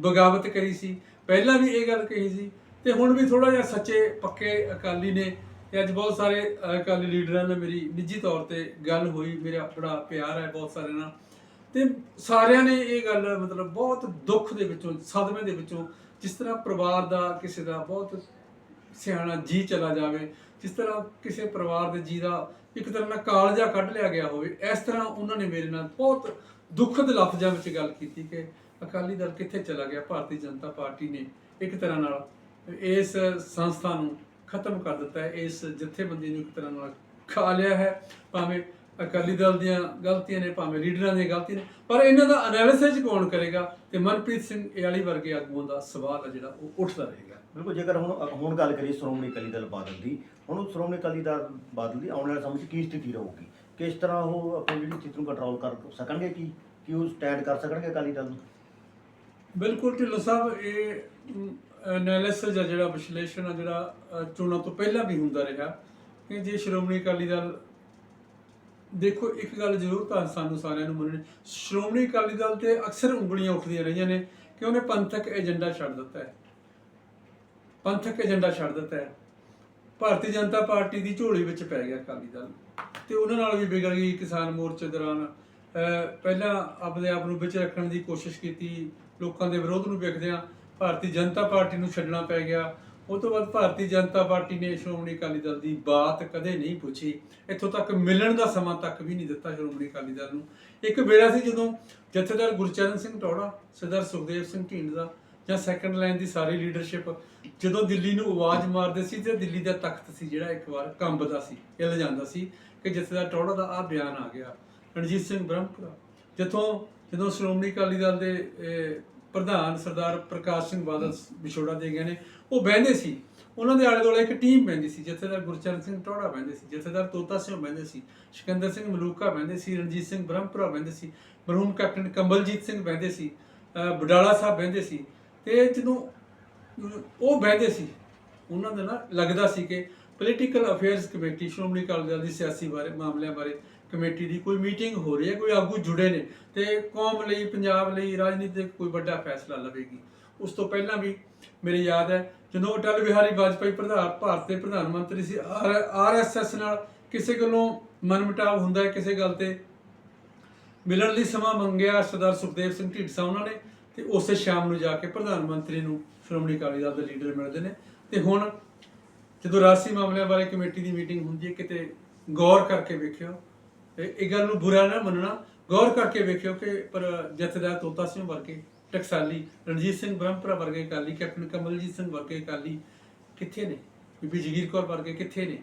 ਬਗਾਵਤ ਕਰੀ ਸੀ ਪਹਿਲਾਂ ਵੀ ਇਹ ਗੱਲ ਕਹੀ ਸੀ ਤੇ ਹੁਣ ਵੀ ਥੋੜਾ ਜਿਹਾ ਸੱਚੇ ਪੱਕੇ ਅਕਾਲੀ ਨੇ ਤੇ ਅੱਜ ਬਹੁਤ ਸਾਰੇ ਅਕਾਲੀ ਲੀਡਰਾਂ ਨਾਲ ਮੇਰੀ ਨਿੱਜੀ ਤੌਰ ਤੇ ਗੱਲ ਹੋਈ ਮੇਰਾ ਬੜਾ ਪਿਆਰ ਹੈ ਬਹੁਤ ਸਾਰਿਆਂ ਨਾਲ ਤੇ ਸਾਰਿਆਂ ਨੇ ਇਹ ਗੱਲ ਮਤਲਬ ਬਹੁਤ ਦੁੱਖ ਦੇ ਵਿੱਚੋਂ ਸਦਮੇ ਦੇ ਵਿੱਚੋਂ ਜਿਸ ਤਰ੍ਹਾਂ ਪਰਿਵਾਰ ਦਾ ਕਿਸੇ ਦਾ ਬਹੁਤ ਸਿਆਣਾ ਜੀ ਚਲਾ ਜਾਵੇ, ਜਿਸ ਤਰ੍ਹਾਂ ਕਿਸੇ ਪਰਿਵਾਰ ਦੇ ਜੀ ਦਾ ਇੱਕ ਤਰ੍ਹਾਂ ਨਾਲ ਕਾਲਜਾ ਕੱਢ ਲਿਆ ਗਿਆ ਹੋਵੇ, ਇਸ ਤਰ੍ਹਾਂ ਉਹਨਾਂ ਨੇ ਮੇਰੇ ਨਾਲ ਬਹੁਤ ਦੁਖਦ ਲਫ਼ਜ਼ਾਂ ਵਿੱਚ ਗੱਲ ਕੀਤੀ ਕਿ ਅਕਾਲੀ ਦਲ ਕਿੱਥੇ ਚਲਾ ਗਿਆ, ਭਾਰਤੀ ਜਨਤਾ ਪਾਰਟੀ ਨੇ ਇੱਕ ਤਰ੍ਹਾਂ ਨਾਲ ਇਸ ਸੰਸਥਾ ਨੂੰ ਖਤਮ ਕਰ ਦਿੱਤਾ ਹੈ, ਇਸ ਜਥੇਬੰਦੀ ਨੂੰ ਇੱਕ ਤਰ੍ਹਾਂ ਨਾਲ ਖਾ ਲਿਆ ਹੈ, ਭਾਵੇਂ ਅਕਾਲੀ ਦਲ ਦੀਆਂ ਗਲਤੀਆਂ ਨੇ, ਭਾਵੇਂ ਲੀਡਰਾਂ ਦੀਆਂ ਗਲਤੀਆਂ ਨੇ, ਪਰ ਇਹਨਾਂ ਦਾ ਐਨਾਲਿਸਿਸ ਕੌਣ ਕਰੇਗਾ? ਤੇ ਮਨਪ੍ਰੀਤ ਸਿੰਘ ਇਆਲੀ ਵਰਗੇ ਆਗੂਆਂ ਦਾ ਸਵਾਲ ਹੈ ਜਿਹੜਾ ਉਹ ਉੱਠਦਾ ਰਹੇਗਾ। ਬਿਲਕੁਲ, ਜੇਕਰ ਹੁਣ ਹੁਣ ਗੱਲ ਕਰੀਏ ਸ਼੍ਰੋਮਣੀ ਅਕਾਲੀ ਦਲ ਬਾਦਲ ਦੀ, ਹੁਣ ਉਹ ਸ਼੍ਰੋਮਣੀ ਅਕਾਲੀ ਦਲ ਬਾਦਲ ਦੀ ਆਉਣ ਵਾਲੇ ਸਮੇਂ 'ਚ ਕੀ ਸਥਿਤੀ ਰਹੂਗੀ? ਕਿਸ ਤਰ੍ਹਾਂ ਉਹ ਆਪਣੀ ਜਿਹੜੀ ਸਥਿਤੀ ਨੂੰ ਕੰਟਰੋਲ ਕਰ ਸਕਣਗੇ ਕੀ? ਕਿ ਉਹ ਸਟੈਂਡ ਕਰ ਸਕਣਗੇ ਅਕਾਲੀ ਦਲ ਨੂੰ? ਬਿਲਕੁਲ ਢਿੱਲੋਂ ਸਾਹਿਬ, ਇਹ ਐਨਾਲਿਸਿਸ ਜਿਹੜਾ ਵਿਸ਼ਲੇਸ਼ਣ ਆ, ਜਿਹੜਾ ਚੋਣਾਂ ਤੋਂ ਪਹਿਲਾਂ ਵੀ ਹੁੰਦਾ ਰਿਹਾ, ਕਿ ਜੇ ਸ਼੍ਰੋਮਣੀ ਅਕਾਲੀ ਦਲ, ਦੇਖੋ, ਇੱਕ ਗੱਲ ਜ਼ਰੂਰ ਤਾਂ ਸਾਨੂੰ ਸਾਰਿਆਂ ਨੂੰ ਮੰਨਣੀ, ਸ਼੍ਰੋਮਣੀ ਅਕਾਲੀ ਦਲ ਤੇ ਅਕਸਰ ਉਂਗਲੀਆਂ ਉੱਠਦੀਆਂ ਰਹੀਆਂ ਨੇ, ਕਿ ਉਹਨੇ ਪੰਥਕ ਏਜੰਡਾ ਛੱਡ ਦਿੱਤਾ ਹੈ। ਪੰਥਕ ਏਜੰਡਾ ਛੱਡ ਦਿੱਤਾ ਹੈ। ਭਾਰਤੀ ਜਨਤਾ ਪਾਰਟੀ ਦੀ ਝੋਲੀ ਵਿੱਚ ਪੈ ਗਿਆ ਅਕਾਲੀ ਦਲ। ਤੇ ਉਹਨਾਂ ਨਾਲ ਵੀ ਵਿਗੜ ਗਈ ਕਿਸਾਨ ਮੋਰਚੇ ਦੌਰਾਨ। ਪਹਿਲਾਂ ਆਪਣੇ ਆਪ ਨੂੰ ਵਿੱਚ ਰੱਖਣ ਦੀ ਕੋਸ਼ਿਸ਼ ਕੀਤੀ, ਲੋਕਾਂ ਦੇ ਵਿਰੋਧ ਨੂੰ ਵੇਖਦਿਆਂ ਭਾਰਤੀ ਜਨਤਾ ਪਾਰਟੀ ਨੂੰ ਛੱਡਣਾ ਪੈ ਗਿਆ। ਉਹ ਤੋਂ ਬਾਅਦ ਭਾਰਤੀ ਜਨਤਾ ਪਾਰਟੀ ਨੇ ਸ਼੍ਰੋਮਣੀ ਅਕਾਲੀ ਦਲ ਦੀ ਬਾਤ ਕਦੇ ਨਹੀਂ ਪੁੱਛੀ। ਇੱਥੋਂ ਤੱਕ ਮਿਲਣ ਦਾ ਸਮਾਂ ਤੱਕ ਵੀ ਨਹੀਂ ਦਿੱਤਾ ਸ਼੍ਰੋਮਣੀ ਅਕਾਲੀ ਦਲ ਨੂੰ। ਇੱਕ ਵੇਲਾ ਸੀ ਜਦੋਂ ਜਥੇਦਾਰ ਗੁਰਚਰਨ ਸਿੰਘ ਟੌੜਾ ਸਰਦਾਰ ਸੁਖਦੇਵ ਸਿੰਘ ਢੀਂਡਸਾ ਜਾਂ ਸੈਕੰਡ ਲਾਈਨ ਦੀ ਸਾਰੀ ਲੀਡਰਸ਼ਿਪ ਜਦੋਂ ਦਿੱਲੀ ਨੂੰ ਆਵਾਜ਼ ਮਾਰਦੇ ਸੀ ਤੇ ਦਿੱਲੀ ਦਾ ਤਖਤ ਸੀ ਜਿਹੜਾ ਇੱਕ ਵਾਰ ਕੰਬਦਾ ਸੀ ਹਿੱਲ ਜਾਂਦਾ ਸੀ ਕਿ ਜਥੇਦਾਰ ਟੌੜਾ ਦਾ ਆ ਬਿਆਨ ਆ ਗਿਆ ਰਣਜੀਤ ਸਿੰਘ ਬ੍ਰਹਮਪੁਰਾ। ਜਿੱਥੋਂ ਜਦੋਂ ਸ਼੍ਰੋਮਣੀ ਅਕਾਲੀ ਦਲ ਦੇ ਪ੍ਰਧਾਨ ਸਰਦਾਰ ਪ੍ਰਕਾਸ਼ ਸਿੰਘ ਬਾਦਲ ਵਿਛੋੜਾ ਦੇ ਗਏ ਨੇ ਉਹ ਬਹਿੰਦੇ ਸੀ। ਉਹਨਾਂ ਦੇ ਆਲੇ ਦੁਆਲੇ ਇੱਕ ਟੀਮ ਬਹਿੰਦੀ ਸੀ ਜਥੇਦਾਰ ਗੁਰਚਰਨ ਸਿੰਘ ਟੌੜਾ ਬਹਿੰਦੇ ਸੀ ਜਥੇਦਾਰ ਤੋਤਾ ਸਿੰਘ ਬਹਿੰਦੇ ਸੀ ਸਿਕੰਦਰ ਸਿੰਘ ਮਲੂਕਾ ਬਹਿੰਦੇ ਸੀ ਰਣਜੀਤ ਸਿੰਘ ਬ੍ਰਹਮਪੁਰਾ ਬਹਿੰਦੇ ਸੀ ਮਰਹੂਮ ਕੈਪਟਨ ਕੰਬਲਜੀਤ ਸਿੰਘ ਬਹਿੰਦੇ ਸੀ ਬਡਾਲਾ ਸਾਹਿਬ ਬਹਿੰਦੇ ਸੀ। ਤੇ ਜਦੋਂ ਉਹ ਬਹਿੰਦੇ ਸੀ। ਉਹਨਾਂ ਦੇ ਨਾਲ ਲੱਗਦਾ ਸੀ ਕਿ political affairs committee, Shiromani Akali Dal ਦੀ ਸਿਆਸੀ ਬਾਰੇ, ਮਾਮਲਿਆਂ ਬਾਰੇ ਕਮੇਟੀ ਦੀ ਕੋਈ ਮੀਟਿੰਗ ਹੋ ਰਹੀ ਹੈ, ਕੋਈ ਆਗੂ ਜੁੜੇ ਨੇ ਤੇ ਕੌਮ ਲਈ, ਪੰਜਾਬ ਲਈ ਰਾਜਨੀਤਿਕ ਕੋਈ ਵੱਡਾ ਫੈਸਲਾ ਲਵੇਗੀ। ਉਸ ਤੋਂ ਪਹਿਲਾਂ ਵੀ ਮੇਰੀ ਯਾਦ ਹੈ, ਜਦੋਂ ਅਟਲ ਬਿਹਾਰੀ ਵਾਜਪਾਈ ਪ੍ਰਧਾਨ, ਭਾਰਤ ਦੇ ਪ੍ਰਧਾਨ ਮੰਤਰੀ ਸੀ ਆਰਐਸਐਸ ਨਾਲ ਕਿਸੇ ਕੋਲੋਂ ਮਨਮਟਾਵ ਹੁੰਦਾ ਹੈ, ਕਿਸੇ ਗੱਲ ਤੇ ਮਿਲਣ ਲਈ ਸਮਾਂ ਮੰਗਿਆ, ਸਰਦਾਰ ਸੁਖਦੇਵ ਸਿੰਘ ਢੀਂਡਸਾ, ਉਹਨਾਂ ਨੇ ਤੇ ਉਸੇ ਸ਼ਾਮ ਨੂੰ ਜਾ ਕੇ ਪ੍ਰਧਾਨ ਮੰਤਰੀ ਨੂੰ ਸ਼੍ਰੋਮਣੀ ਅਕਾਲੀ ਦਲ ਦੇ ਲੀਡਰ ਮਿਲਦੇ ਨੇ। ਤੇ ਹੁਣ ਜਦੋਂ ਰਾਸੀ ਮਾਮਲਿਆਂ ਬਾਰੇ ਕਮੇਟੀ ਦੀ ਮੀਟਿੰਗ ਹੁੰਦੀ ਹੈ, ਕਿਤੇ ਗੌਰ ਕਰਕੇ ਵੇਖਿਓ। ਇਹ ਇਹ ਗੱਲ ਨੂੰ ਬੁਰਾ ਨਾ ਮੰਨਣਾ। ਗੌਰ ਕਰਕੇ ਵੇਖਿਓ ਕਿ ਪਰ ਜਥੇਦਾਰ ਤੋਤਾ ਸਿੰਘ ਵਰਗੇ, ਟਕਸਾਲੀ, ਰਣਜੀਤ ਸਿੰਘ ਬ੍ਰਹਮਪੁਰਾ ਵਰਗੇ ਅਕਾਲੀ, ਕੈਪਟਨ ਕਮਲਜੀਤ ਸਿੰਘ ਵਰਗੇ ਅਕਾਲੀ ਕਿੱਥੇ ਨੇ? ਬੀਬੀ ਜਗੀਰ ਕੌਰ ਵਰਗੇ ਕਿੱਥੇ ਨੇ?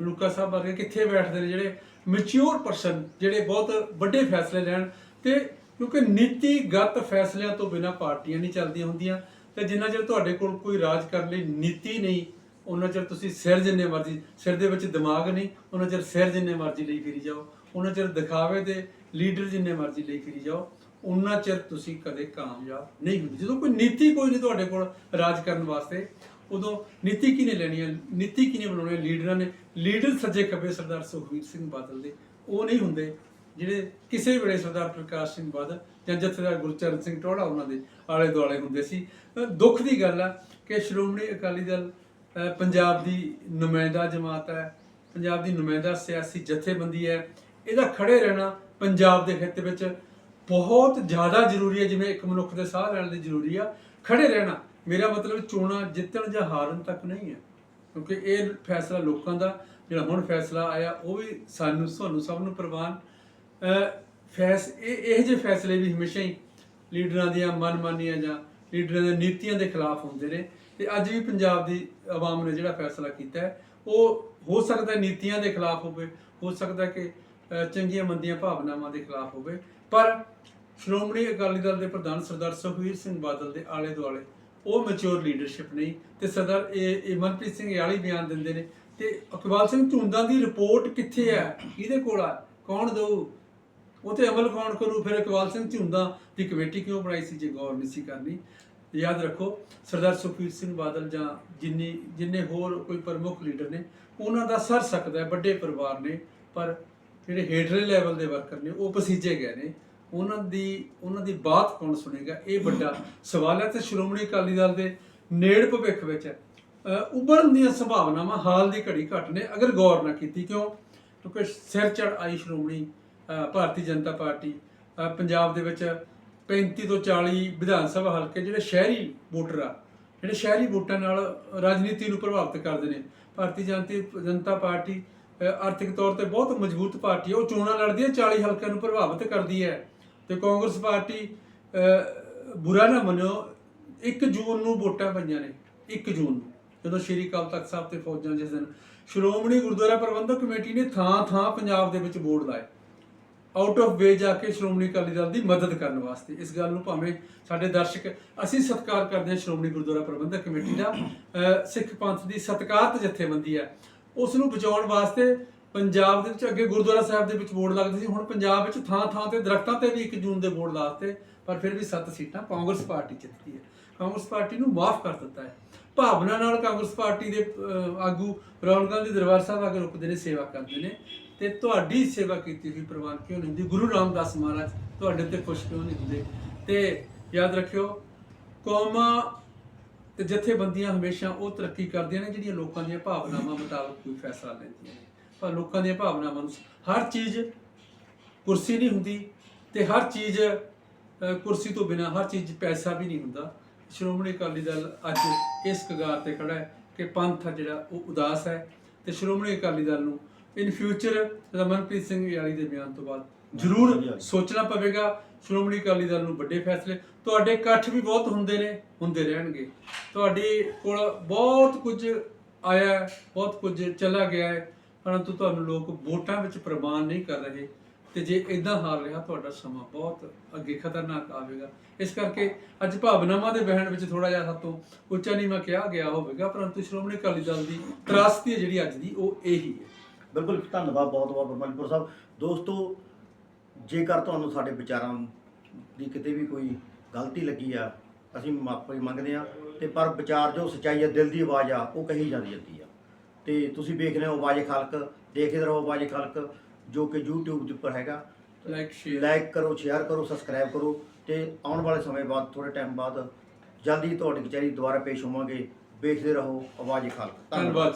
ਲੂਕਾ ਸਾਹਿਬ ਵਰਗੇ ਕਿੱਥੇ ਬੈਠਦੇ ਨੇ? ਜਿਹੜੇ ਮੈਚੁਰ ਪਰਸਨ ਜਿਹੜੇ ਬਹੁਤ ਵੱਡੇ ਫੈਸਲੇ ਲੈਣ ਤੇ ਕਿਉਂਕਿ ਨੀਤੀਗਤ ਫੈਸਲਿਆਂ ਤੋਂ ਬਿਨਾ ਪਾਰਟੀਆਂ ਨਹੀਂ ਚੱਲਦੀਆਂ ਹੁੰਦੀਆਂ ਤੇ ਜਿੰਨਾ ਚਿਰ ਤੁਹਾਡੇ ਕੋਲ ਕੋਈ ਰਾਜ ਕਰਨ ਲਈ ਨੀਤੀ ਨਹੀਂ, ਉਹਨਾਂ ਚਿਰ ਤੁਸੀਂ ਸਿਰ ਜਿੰਨੇ ਮਰਜ਼ੀ, ਸਿਰ ਦੇ ਵਿੱਚ ਦਿਮਾਗ ਨਹੀਂ, ਉਹਨਾਂ ਚਿਰ ਸਿਰ ਜਿੰਨੇ ਮਰਜ਼ੀ ਲਈ ਫਿਰੀ ਜਾਓ, ਉਹਨਾਂ ਚਿਰ ਦਿਖਾਵੇ ਦੇ ਲੀਡਰ ਜਿੰਨੇ ਮਰਜ਼ੀ ਲਈ ਫਿਰੀ ਜਾਓ, ਉਹਨਾਂ ਚਿਰ ਤੁਸੀਂ ਕਦੇ ਕਾਮਯਾਬ ਨਹੀਂ ਹੁੰਦੇ। ਜਦੋਂ ਕੋਈ ਨੀਤੀ ਕੋਈ ਨਹੀਂ ਤੁਹਾਡੇ ਕੋਲ ਰਾਜ ਕਰਨ ਵਾਸਤੇ, ਉਦੋਂ ਨੀਤੀ ਕਿਹਨੇ ਲੈਣੀ ਹੈ? ਨੀਤੀ ਕਿਹਨੇ ਬਣਾਉਣੀ ਹੈ? ਲੀਡਰਾਂ ਨੇ, ਲੀਡਰ ਸੱਜੇ ਖੱਬੇ ਸਰਦਾਰ ਸੁਖਬੀਰ ਸਿੰਘ ਬਾਦਲ ਦੇ, ਉਹ ਨਹੀਂ ਹੁੰਦੇ। ਜਿਹੜੇ ਕਿਸੇ ਵੇਲੇ ਸਰਦਾਰ ਪ੍ਰਕਾਸ਼ ਸਿੰਘ ਬਾਦਲ ਜਾਂ ਜਥੇਦਾਰ ਗੁਰਚਰਨ ਸਿੰਘ ਟੋੜਾ ਉਹਨਾਂ ਦੇ ਆਲੇ ਦੁਆਲੇ ਹੁੰਦੇ ਸੀ। ਦੁੱਖ ਦੀ ਗੱਲ ਆ ਕਿ ਸ਼੍ਰੋਮਣੀ ਅਕਾਲੀ ਦਲ ਪੰਜਾਬ ਦੀ ਨੁਮਾਇੰਦਾ ਜਮਾਤ ਹੈ, ਪੰਜਾਬ ਦੀ ਨੁਮਾਇੰਦਾ ਸਿਆਸੀ ਜਥੇਬੰਦੀ ਹੈ, ਇਹਦਾ ਖੜੇ ਰਹਿਣਾ ਪੰਜਾਬ ਦੇ ਖੇਤੇ ਵਿੱਚ ਬਹੁਤ ਜ਼ਿਆਦਾ ਜ਼ਰੂਰੀ ਹੈ, ਜਿਵੇਂ ਇੱਕ ਮਨੁੱਖ ਦੇ ਸਾਹ ਲੈਣ ਲਈ ਜ਼ਰੂਰੀ ਆ। ਖੜੇ ਰਹਿਣਾ, ਮੇਰਾ ਮਤਲਬ ਚੋਣਾਂ ਜਿੱਤਣ ਜਾਂ ਹਾਰਨ ਤੱਕ ਨਹੀਂ ਹੈ, ਕਿਉਂਕਿ ਇਹ ਫੈਸਲਾ ਲੋਕਾਂ ਦਾ, ਜਿਹੜਾ ਹੁਣ ਫੈਸਲਾ ਆਇਆ, ਉਹ ਵੀ ਸਾਨੂੰ ਸਾਨੂੰ ਸਭ ਨੂੰ ਪ੍ਰਵਾਨ ਫੈਸ, ਇਹ ਇਹ ਜਿਹੇ ਫੈਸਲੇ ਵੀ ਹਮੇਸ਼ਾ ਹੀ ਲੀਡਰਾਂ ਦੀਆਂ ਮਨਮਾਨੀਆਂ ਜਾਂ ਲੀਡਰਾਂ ਦੀਆਂ ਨੀਤੀਆਂ ਦੇ ਖਿਲਾਫ ਹੁੰਦੇ ਨੇ। ਤੇ ਅੱਜ ਵੀ ਪੰਜਾਬ ਦੀ ਆਵਾਮ ਨੇ ਜਿਹੜਾ ਫੈਸਲਾ ਕੀਤਾ ਹੈ, ਉਹ ਹੋ ਸਕਦਾ ਨੀਤੀਆਂ ਦੇ ਖਿਲਾਫ ਹੋਵੇ, ਹੋ ਸਕਦਾ ਕਿ ਚੰਗੀਆਂ ਮੰਦੀਆਂ ਭਾਵਨਾਵਾਂ ਦੇ ਖਿਲਾਫ ਹੋਵੇ। ਪਰ ਸ਼੍ਰੋਮਣੀ ਅਕਾਲੀ ਦਲ ਦੇ ਪ੍ਰਧਾਨ ਸਰਦਾਰ ਸੁਖਵੀਰ ਸਿੰਘ ਬਾਦਲ ਦੇ ਆਲੇ ਦੁਆਲੇ ਉਹ ਮੈਚੁਰ ਲੀਡਰਸ਼ਿਪ ਨਹੀਂ। ਤੇ ਸਰਦਾਰ ਇਹ ਇਹ ਮਨਪ੍ਰੀਤ ਸਿੰਘ ਯਾਲੀ ਬਿਆਨ ਦਿੰਦੇ ਨੇ। ਤੇ ਇਕਬਾਲ ਸਿੰਘ ਝੁੰਦਾ ਦੀ ਰਿਪੋਰਟ ਕਿੱਥੇ ਹੈ? ਕਿਹਦੇ ਕੋਲ ਆ? ਕੌਣ ਦਊ? ਉਹ ਤੇ ਅਮਲ ਕੌਣ ਕਰੂ? ਫਿਰ ਇਕਬਾਲ ਸਿੰਘ ਝੁੰਦਾ ਦੀ ਕਮੇਟੀ ਕਿਉਂ ਬਣਾਈ ਸੀ? ਜੇ ਗੌਰ ਨਹੀਂ ਸੀ ਕਰਨੀ। ਯਾਦ ਰੱਖੋ ਸਰਦਾਰ ਸੁਖਵੀਰ ਸਿੰਘ ਬਾਦਲ ਜਾਂ ਜਿੰਨੀ ਜਿੰਨੇ ਹੋਰ ਕੋਈ ਪ੍ਰਮੁੱਖ ਲੀਡਰ ਨੇ ਉਹਨਾਂ ਦਾ ਸਰ ਸਕਦਾ ਹੈ ਵੱਡੇ ਪਰਿਵਾਰ ਨੇ ਪਰ ਜਿਹੜੇ ਹੇਠਲੇ ਲੈਵਲ ਦੇ ਵਰਕਰ ਨੇ ਉਹ ਪਸੀਜੇ ਗਏ ਨੇ। ਉਹਨਾਂ ਦੀ ਉਹਨਾਂ ਦੀ ਬਾਤ ਕੌਣ ਸੁਣੇਗਾ? ਇਹ ਵੱਡਾ ਸਵਾਲ ਹੈ ਤੇ ਸ਼੍ਰੋਮਣੀ ਅਕਾਲੀ ਦਲ ਦੇ ਨੇੜ ਭਵਿੱਖ ਵਿੱਚ ਅਹ, ਉਭਰਨ ਦੀਆਂ ਸੰਭਾਵਨਾਵਾਂ ਹਾਲ ਦੀ ਘੜੀ ਘੱਟ ਨੇ ਅਗਰ ਗੌਰ ਨਾ ਕੀਤੀ ਕਿਉਂ? ਕਿਉਂਕਿ ਸਿਰ ਚੜ ਆਈ ਸ਼੍ਰੋਮਣੀ ਭਾਰਤੀ ਜਨਤਾ ਪਾਰਟੀ ਪੰਜਾਬ ਦੇ ਵਿੱਚ 35 ਤੋਂ 40 ਵਿਧਾਨ ਸਭਾ ਹਲਕੇ ਜਿਹੜੇ ਸ਼ਹਿਰੀ ਵੋਟਰ ਆ, ਜਿਹੜੇ ਸ਼ਹਿਰੀ ਵੋਟਾਂ ਨਾਲ ਰਾਜਨੀਤੀ ਨੂੰ ਪ੍ਰਭਾਵਿਤ ਕਰਦੇ ਨੇ। ਭਾਰਤੀ ਜਨਤੀ, ਜਨਤਾ ਪਾਰਟੀ ਆਰਥਿਕ ਤੌਰ ਤੇ ਬਹੁਤ ਮਜ਼ਬੂਤ ਪਾਰਟੀ ਹੈ ਉਹ ਚੋਣਾਂ ਲੜਦੀ ਹੈ 40 ਹਲਕਿਆਂ ਨੂੰ ਪ੍ਰਭਾਵਿਤ ਕਰਦੀ ਹੈ। ਤੇ ਕਾਂਗਰਸ ਪਾਰਟੀ ਬੁਰਾ ਨਾ ਮੰਨਿਓ 1 ਜੂਨ ਨੂੰ ਵੋਟਾਂ ਪਈਆਂ ਨੇ 1 ਜੂਨ ਨੂੰ। ਜਦੋਂ ਸ਼੍ਰੀ ਅਕਾਲ ਤਖਤ ਸਾਹਿਬ ਤੇ ਫੌਜਾਂ ਜਿਸ ਦਿਨ ਸ਼੍ਰੋਮਣੀ ਗੁਰਦੁਆਰਾ ਪ੍ਰਬੰਧਕ ਕਮੇਟੀ ਨੇ ਥਾਂ ਥਾਂ ਪੰਜਾਬ ਦੇ ਵਿੱਚ ਵੋਟ ਲਾਏ ਆਊਟ ਆਫ ਵੇ ਜਾ ਕੇ ਸ਼੍ਰੋਮਣੀ ਅਕਾਲੀ ਦਲ ਦੀ ਮਦਦ ਕਰਨ ਵਾਸਤੇ। ਇਸ ਗੱਲ ਨੂੰ ਭਾਵੇਂ ਸਾਡੇ ਦਰਸ਼ਕ, ਅਸੀਂ ਸਤਿਕਾਰ ਕਰਦੇ ਹਾਂ ਸ਼੍ਰੋਮਣੀ ਗੁਰਦੁਆਰਾ ਪ੍ਰਬੰਧਕ ਕਮੇਟੀ ਦਾ। ਸਿੱਖ ਪੰਥ ਦੀ ਸਤਿਕਾਰਤ ਜਥੇਬੰਦੀ ਹੈ। ਉਸ ਨੂੰ ਬਚਾਉਣ ਵਾਸਤੇ ਪੰਜਾਬ ਦੇ ਵਿੱਚ ਅੱਗੇ ਗੁਰਦੁਆਰਾ ਸਾਹਿਬ ਦੇ ਵਿੱਚ ਬੋਰਡ ਲੱਗਦੇ ਸੀ। ਹੁਣ ਪੰਜਾਬ ਵਿੱਚ ਥਾਂ ਥਾਂ ਤੇ, ਦਰਖਤਾਂ ਤੇ ਵੀ 1 ਜੂਨ ਦੇ ਬੋਰਡ ਲਾਤੇ, ਪਰ ਫਿਰ ਵੀ 7 ਸੀਟਾਂ ਕਾਂਗਰਸ ਪਾਰਟੀ ਜਿੱਤਦੀ ਹੈ। ਕਾਂਗਰਸ ਪਾਰਟੀ ਨੂੰ ਮਾਫ ਕਰ ਦਿੱਤਾ ਹੈ। ਭਾਵਨਾ ਨਾਲ ਕਾਂਗਰਸ ਪਾਰਟੀ ਦੇ ਆਗੂ ਰਾਹੁਲ ਗਾਂਧੀ ਦਰਬਾਰ ਸਾਹਿਬ ਆ ਕੇ ਰੁਕਦੇ ਨੇ, ਸੇਵਾ ਕਰਦੇ ਨੇ। ਤੇ ਤੁਹਾਡੀ ਸੇਵਾ ਕੀਤੀ ਹੋਈ ਪ੍ਰਵਾਨ ਕਿਉਂ ਨਹੀਂ ਹੁੰਦੀ? ਗੁਰੂ ਰਾਮਦਾਸ ਮਹਾਰਾਜ ਤੁਹਾਡੇ ਤੇ ਖੁਸ਼ ਕਿਉਂ ਨਹੀਂ ਹੁੰਦੇ? ਤੇ ਯਾਦ ਰੱਖਿਓ, ਕੌਮਾਂ ਤੇ ਜਥੇਬੰਦੀਆਂ ਹਮੇਸ਼ਾ ਉਹ ਤਰੱਕੀ ਕਰਦੀਆਂ ਨੇ ਜਿਹੜੀਆਂ ਲੋਕਾਂ ਦੀਆਂ ਭਾਵਨਾਵਾਂ ਮੁਤਾਬਕ ਕੋਈ ਫੈਸਲਾ ਲੈਂਦੀਆਂ ਨੇ। ਪਰ ਲੋਕਾਂ ਦੀਆਂ ਭਾਵਨਾਵਾਂ ਨੂੰ ਹਰ ਚੀਜ਼ ਕੁਰਸੀ ਨਹੀਂ ਹੁੰਦੀ ਤੇ ਹਰ ਚੀਜ਼ ਕੁਰਸੀ ਤੋਂ ਬਿਨਾ ਹਰ ਚੀਜ਼ ਪੈਸਾ ਵੀ ਨਹੀਂ ਹੁੰਦਾ। ਸ਼੍ਰੋਮਣੀ ਅਕਾਲੀ ਦਲ ਅੱਜ ਇਸ ਕਗਾਰ ਤੇ ਖੜਾ ਹੈ ਕਿ ਪੰਥ ਆ ਜਿਹੜਾ, ਉਹ ਉਦਾਸ ਹੈ ਤੇ ਸ਼੍ਰੋਮਣੀ ਅਕਾਲੀ ਦਲ ਨੂੰ ਇਨ ਫਿਊਚਰ ਰਮਨਪ੍ਰੀਤ ਸਿੰਘ ਯਾਲੀ ਦੇ ਬਿਆਨ ਤੋਂ ਬਾਅਦ ਜ਼ਰੂਰ ਸੋਚਣਾ ਪਵੇਗਾ। ਸ਼੍ਰੋਮਣੀ ਅਕਾਲੀ ਦਲ ਨੂੰ ਵੱਡੇ ਫੈਸਲੇ। ਤੁਹਾਡੇ ਇਕੱਠ ਵੀ ਬਹੁਤ ਹੁੰਦੇ ਨੇ ਹੁੰਦੇ ਰਹਿਣਗੇ। ਤੁਹਾਡੇ ਕੋਲ ਬਹੁਤ ਕੁਝ ਆਇਆ ਬਹੁਤ ਕੁਝ ਚਲਾ ਗਿਆ ਹੈ ਪਰੰਤੂ ਤੁਹਾਨੂੰ ਲੋਕ ਵੋਟਾਂ ਵਿੱਚ ਪ੍ਰਵਾਨ ਨਹੀਂ ਕਰ ਰਹੇ। ਤੇ ਜੇ ਇਦਾਂ ਹਾਰ ਰਿਹਾ ਤੁਹਾਡਾ ਸਮਾਂ ਬਹੁਤ ਅੱਗੇ ਖਤਰਨਾਕ ਆਵੇਗਾ। ਇਸ ਕਰਕੇ ਅੱਜ ਭਾਵਨਾਵਾਂ ਦੇ ਬਹਿਣ ਵਿੱਚ ਥੋੜਾ ਜਿਹਾ ਸਾਤੋਂ ਉੱਚਾ ਨੀਵਾਂ ਕਿਹਾ ਗਿਆ ਹੋਵੇਗਾ ਪਰੰਤੂ ਸ਼੍ਰੋਮਣੀ ਅਕਾਲੀ ਦਲ ਦੀ ਤਰਾਸਤੀ ਹੈ ਜਿਹੜੀ ਅੱਜ ਦੀ ਉਹ ਇਹੀ ਹੈ। ਬਿਲਕੁਲ ਧੰਨਵਾਦ ਬਹੁਤ ਬਹੁਤ ਬਰਮਨਪੁਰ ਸਾਹਿਬ। ਦੋਸਤੋ ਜੇਕਰ ਤੁਹਾਨੂੰ ਸਾਡੇ ਵਿਚਾਰਾਂ ਦੀ ਕਿਤੇ ਵੀ ਕੋਈ ਗਲਤੀ ਲੱਗੀ ਆ ਅਸੀਂ ਮਾਫੀ ਮੰਗਦੇ ਆ ਤੇ ਪਰ ਵਿਚਾਰ ਜੋ ਸੱਚਾਈ ਆ ਦਿਲ ਦੀ ਆਵਾਜ਼ ਆ ਉਹ ਕਹੀ ਜਾਂਦੀ ਜਾਂਦੀ ਆ। ਤੇ ਤੁਸੀਂ ਵੇਖ ਰਹੇ ਹੋ ਆਵਾਜ਼ ਖਲਕ ਦੇਖਦੇ ਰਹੋ ਆਵਾਜ਼ ਖਲਕ ਜੋ ਕਿ YouTube ਦੇ ਉੱਪਰ ਹੈਗਾ। ਲਾਈਕ ਸ਼ੇਅਰ ਲਾਈਕ ਕਰੋ ਸ਼ੇਅਰ ਕਰੋ ਸਬਸਕ੍ਰਾਈਬ ਕਰੋ। ਤੇ ਆਉਣ ਵਾਲੇ ਸਮੇਂ ਬਾਅਦ ਥੋੜੇ ਟਾਈਮ ਬਾਅਦ ਜਲਦੀ ਤੁਹਾਡੀ ਕਚਹਿਰੀ ਦੁਬਾਰਾ ਪੇਸ਼ ਹੋਵਾਂਗੇ। ਵੇਖਦੇ ਰਹੋ ਆਵਾਜ਼ ਖਲਕ। ਧੰਨਵਾਦ।